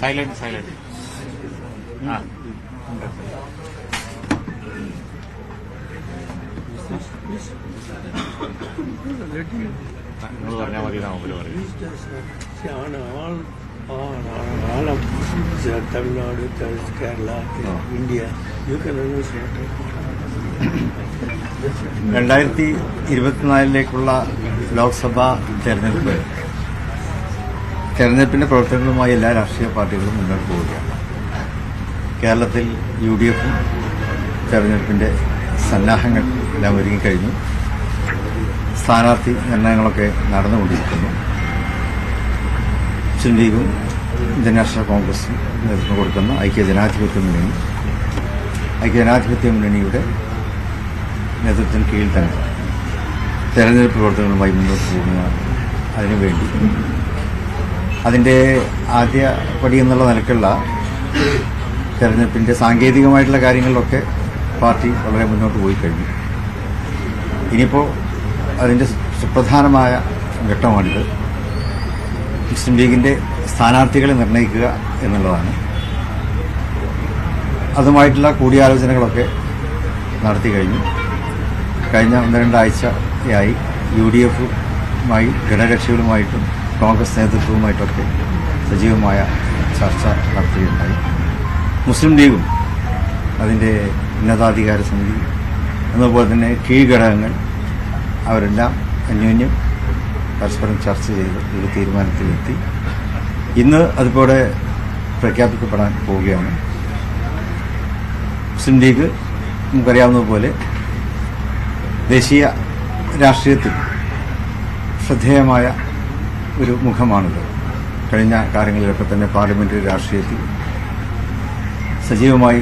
Silent silent ആ നിങ്ങൾ പറഞ്ഞാൽ മതി എന്നാ മുമ്പിൽ പറയും on all, on, on all of uh, Tamil Nadu, Tamil- Kerala, India, you can always രണ്ടായിരത്തി ഇരുപത്തിനാലിലേക്കുള്ള ലോക്സഭാ തെരഞ്ഞെടുപ്പ് തെരഞ്ഞെടുപ്പിന്റെ പ്രവർത്തനങ്ങളുമായി എല്ലാ രാഷ്ട്രീയ പാർട്ടികളും മുന്നോട്ട് പോവുകയാണ്. കേരളത്തിൽ യു ഡി എഫും തെരഞ്ഞെടുപ്പിന്റെ സന്നാഹങ്ങൾ എല്ലാം ഒരുങ്ങിക്കഴിഞ്ഞു. സ്ഥാനാർത്ഥി നിർണയങ്ങളൊക്കെ നടന്നുകൊണ്ടിരിക്കുന്നു. മുസ്ലിം ലീഗും ഇന്ത്യൻ നാഷണൽ കോൺഗ്രസും നേതൃത്വം കൊടുക്കുന്ന ഐക്യ ജനാധിപത്യ മുന്നണി. ഐക്യ ജനാധിപത്യ മുന്നണിയുടെ നേതൃത്വത്തിന് കീഴിൽ തന്നെ തെരഞ്ഞെടുപ്പ് പ്രവർത്തനങ്ങളുമായി മുന്നോട്ട് പോകുന്ന അതിനുവേണ്ടി അതിന്റെ ആദ്യ പടി എന്നുള്ള നിലക്കുള്ള തെരഞ്ഞെടുപ്പിന്റെ സാങ്കേതികമായിട്ടുള്ള കാര്യങ്ങളിലൊക്കെ പാർട്ടി വളരെ മുന്നോട്ട് പോയി കഴിഞ്ഞു. ഇനിയിപ്പോൾ അതിന്റെ സുപ്രധാനമായ ഘട്ടമാണിത്. മുസ്ലിം ലീഗിന്റെ സ്ഥാനാർത്ഥികളെ നിർണയിക്കുക എന്നുള്ളതാണ്. അതുമായിട്ടുള്ള കൂടിയാലോചനകളൊക്കെ നടത്തി കഴിഞ്ഞു. കഴിഞ്ഞ ഒന്ന് രണ്ടാഴ്ചയായി യു ഡി എഫുമായി ഘടകകക്ഷികളുമായിട്ടും കോൺഗ്രസ് നേതൃത്വവുമായിട്ടൊക്കെ സജീവമായ ചർച്ച നടത്തുകയുണ്ടായി. മുസ്ലിം ലീഗും അതിന്റെ ഉന്നതാധികാര സമിതി അതുപോലെ തന്നെ കീഴ്ഘടകങ്ങൾ അവരെല്ലാം അന്യോന്യം പരസ്പരം ചർച്ച ചെയ്ത് ഒരു തീരുമാനത്തിലെത്തി. ഇന്ന് അതിപ്പോടെ പ്രഖ്യാപിക്കപ്പെടാൻ പോവുകയാണ്. മുസ്ലിം ലീഗ് നമുക്കറിയാവുന്നതുപോലെ ദേശീയ രാഷ്ട്രീയത്തിൽ ശ്രദ്ധേയമായ ഒരു മുഖമാണിത്. കഴിഞ്ഞ കാലങ്ങളിലൊക്കെ തന്നെ പാർലമെന്ററി രാഷ്ട്രീയത്തിൽ സജീവമായി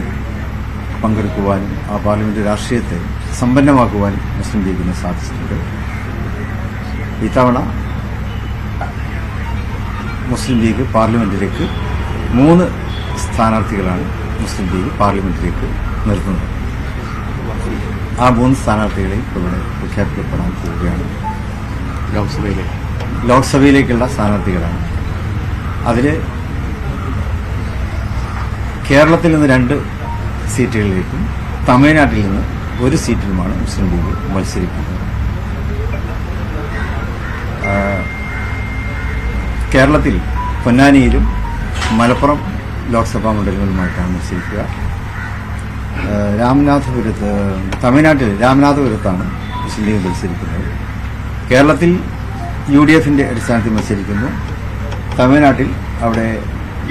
പങ്കെടുക്കുവാനും ആ പാർലമെന്ററി രാഷ്ട്രീയത്തെ സമ്പന്നമാക്കുവാനും മുസ്ലിം ലീഗിന് സാധിച്ചിട്ടുണ്ട്. ഇത്തവണ മുസ്ലിം ലീഗ് പാർലമെന്റിലേക്ക് മൂന്ന് സ്ഥാനാർത്ഥികളാണ് മുസ്ലിം ലീഗ് പാർലമെന്റിലേക്ക് നിർത്തുന്നത്. ആ മൂന്ന് സ്ഥാനാർത്ഥികളെയും ഇവിടെ പ്രഖ്യാപിക്കപ്പെടാൻ പോവുകയാണ്. ലോക്സഭയിലേക്ക്. ലോക്സഭയിലേക്കുള്ള സ്ഥാനാർത്ഥികളാണ്. അതിൽ കേരളത്തിൽ നിന്ന് രണ്ട് സീറ്റുകളിലേക്കും തമിഴ്നാട്ടിൽ നിന്ന് ഒരു സീറ്റിലുമാണ് മുസ്ലിം ലീഗ് മത്സരിക്കുന്നത്. കേരളത്തിൽ പൊന്നാനിയിലും മലപ്പുറം ലോക്സഭാ മണ്ഡലങ്ങളുമായിട്ടാണ് മത്സരിക്കുക. രാമനാഥപുരത്ത് തമിഴ്നാട്ടിൽ രാമനാഥപുരത്താണ് മുസ്ലിം ലീഗ് മത്സരിക്കുന്നത്. കേരളത്തിൽ യു ഡി എഫിന്റെ അടിസ്ഥാനത്തിൽ മത്സരിക്കുന്നു. തമിഴ്നാട്ടിൽ അവിടെ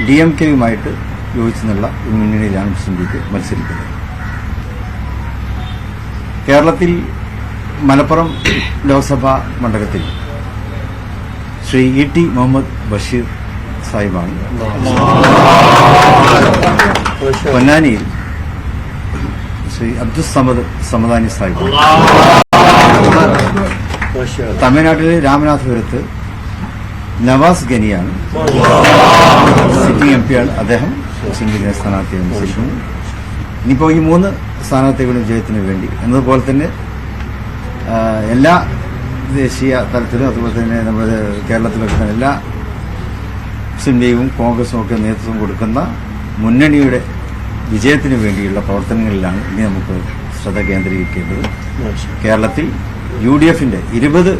ഡി എം കെയുമായിട്ട് യോജിച്ചു നിന്നുള്ള മുന്നണിയിലാണ് മുസ്ലിം ലീഗ് മത്സരിക്കുന്നത്. കേരളത്തിൽ മലപ്പുറം ലോക്സഭാ മണ്ഡലത്തിൽ ശ്രീ ഇ ടി മുഹമ്മദ് ബഷീർ സാഹിബാണ്. പൊന്നാനിയിൽ ശ്രീ അബ്ദുൽ സമദ് സമദാനി സാഹിബാണ്. തമിഴ്നാട്ടിലെ രാമനാഥപുരത്ത് നവാസ് ഗനിയാണ് സിറ്റിംഗ് എം പിയാണ് അദ്ദേഹം ലീഗിനെ സ്ഥാനാർത്ഥിയെ മത്സരിക്കുന്നു ഇനിയിപ്പോൾ ഈ മൂന്ന് സ്ഥാനാർത്ഥികളുടെ വിജയത്തിന് വേണ്ടി എന്നതുപോലെ തന്നെ എല്ലാ ദേശീയ തലത്തിലും അതുപോലെ തന്നെ നമ്മുടെ കേരളത്തിലൊക്കെ തന്നെ എല്ലാ മുസ്ലിം ലീഗും കോൺഗ്രസും ഒക്കെ നേതൃത്വം കൊടുക്കുന്ന മുന്നണിയുടെ വിജയത്തിന് വേണ്ടിയുള്ള പ്രവർത്തനങ്ങളിലാണ് ഇനി നമുക്ക് ശ്രദ്ധ കേന്ദ്രീകരിക്കേണ്ടത്. കേരളത്തിൽ യു ഡി എഫിന്റെ ഇരുപത്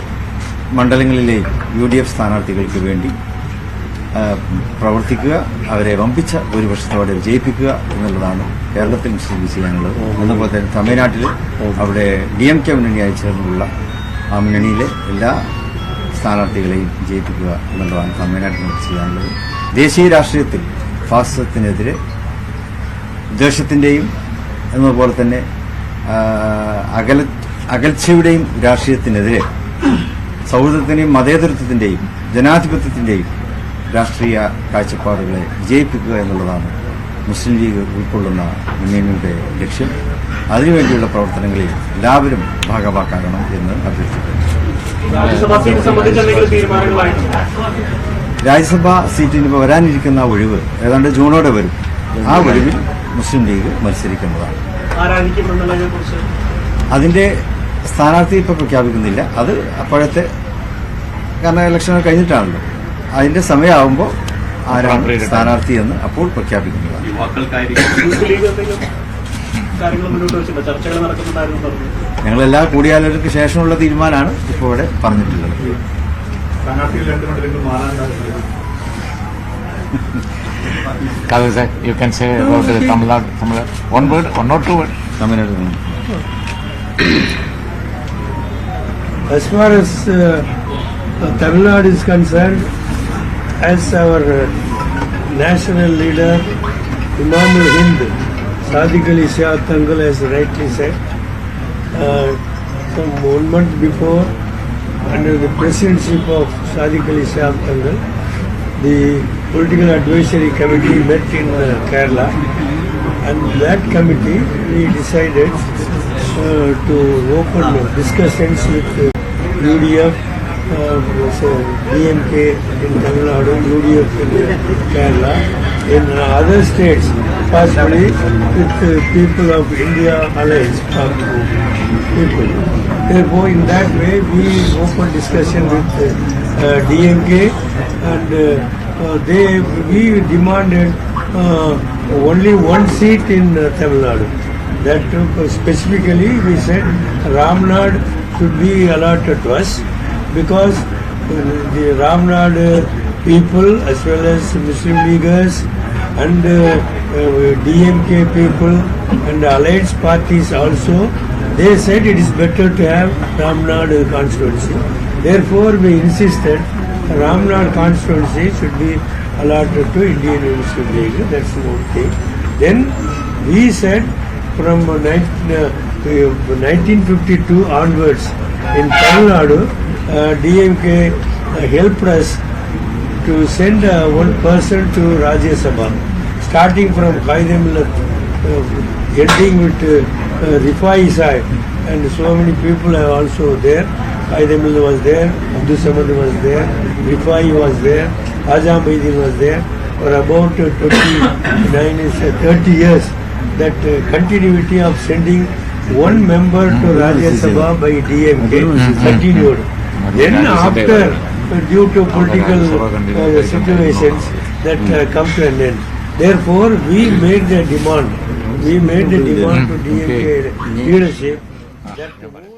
മണ്ഡലങ്ങളിലെയും യു ഡി എഫ് സ്ഥാനാർത്ഥികൾക്ക് വേണ്ടി പ്രവർത്തിക്കുക അവരെ വമ്പിച്ച വർഷത്തോടെ വിജയിപ്പിക്കുക എന്നുള്ളതാണ് കേരളത്തിൽ മുസ്ലിം ചെയ്യാനുള്ളത്. അതുപോലെ തന്നെ തമിഴ്നാട്ടിൽ അവിടെ ഡി എം കെ മുന്നണിയായി ചേർന്നുള്ള ആ മുന്നണിയിലെ എല്ലാ സ്ഥാനാർത്ഥികളെയും വിജയിപ്പിക്കുക എന്നുള്ളതാണ് തമിഴ്നാട്ടിൽ ചെയ്യാനുള്ളത്. ദേശീയ രാഷ്ട്രീയത്തിൽ ഫാസിസത്തിനെതിരെ ദേശത്തിന്റെയും എന്നതുപോലെ തന്നെ അകലത്ത് അകല അകൽച്ചയുടെയും രാഷ്ട്രീയത്തിനെതിരെ സൗഹൃദത്തിന്റെയും മതേതരത്വത്തിന്റെയും ജനാധിപത്യത്തിന്റെയും രാഷ്ട്രീയ കാഴ്ചപ്പാടുകളെ വിജയിപ്പിക്കുക എന്നുള്ളതാണ് മുസ്ലിം ലീഗ് ഉൾക്കൊള്ളുന്ന മുന്നണിയുടെ ലക്ഷ്യം. അതിനുവേണ്ടിയുള്ള പ്രവർത്തനങ്ങളിൽ എല്ലാവരും ഭാഗമാക്കാകണം എന്ന് അഭ്യർത്ഥിക്കുന്നു. രാജ്യസഭാ സീറ്റിന് വരാനിരിക്കുന്ന ഒഴിവ് ഏതാണ്ട് ജൂണോടെ വരും. ആ ഒഴിവിൽ മുസ്ലിം ലീഗ് മത്സരിക്കുന്നതാണ്. അതിന്റെ സ്ഥാനാർത്ഥി ഇപ്പോൾ പ്രഖ്യാപിക്കുന്നില്ല. അത് അപ്പോഴത്തെ കാരണം ഇലക്ഷൻ കഴിഞ്ഞിട്ടാണല്ലോ. അതിന്റെ സമയമാകുമ്പോൾ ആരാണ് സ്ഥാനാർത്ഥി എന്ന് അപ്പോൾ പ്രഖ്യാപിക്കുന്നതാണ്. ഞങ്ങളെല്ലാ കൂടിയാലോചനക്ക് കൂടിയാലോചനയ്ക്ക് ശേഷമുള്ള തീരുമാനമാണ് ഇപ്പോൾ ഇവിടെ പറഞ്ഞിട്ടുള്ളത്. Kalu sir, you can say about the Tamil Nadu, Tamil Nadu. One word, one or two word. Tamil Nadu As far as uh, Tamil Nadu is concerned, as our uh, national leader, Imam Hind, Sadiq Ali Shah Tangal has rightly said, uh, some one month before, under the presidency of Sadiq Ali Shah Tangal, the political advisory committee met in uh, Kerala, and that committee we decided uh, to open discussions with uh, UDF, uh, so DMK in Tamil Nadu, UDF in Kerala, in other states, possibly with uh, people of India Alliance of people. Therefore, in that way, we open discussion with uh, DMK and uh, uh, they we demanded uh, only one seat in uh, Tamil Nadu. That uh, specifically we said Ramnad should be allotted to us because the Ramnad people as well as Muslim leaguers and uh, DMK people and alliance parties also they said it is better to have Ramnad constituency. Therefore, we insisted Ramnad constituency should be allotted to Indian Muslim League. That's one thing. Then we said from uh, nine- uh, uh, 1952 onwards in Tamil Nadu, uh, DMK uh, helped us to send uh, one person to Rajya Sabha, starting from Qaidamillat, uh, ending with uh, Rifai side, and so many people are also there. Qaidamillah was there, Abdul Samad was there, Rifai was there, Azam Baidin was there. For about uh, 29 is uh, 30 years, that continuity of sending one member to hmm. Rajya hmm. Sabha by DMK hmm. continued. Then after, uh, due to political uh, situations, that uh, come to an end. Therefore, we made the demand, we made the demand to DMK leadership that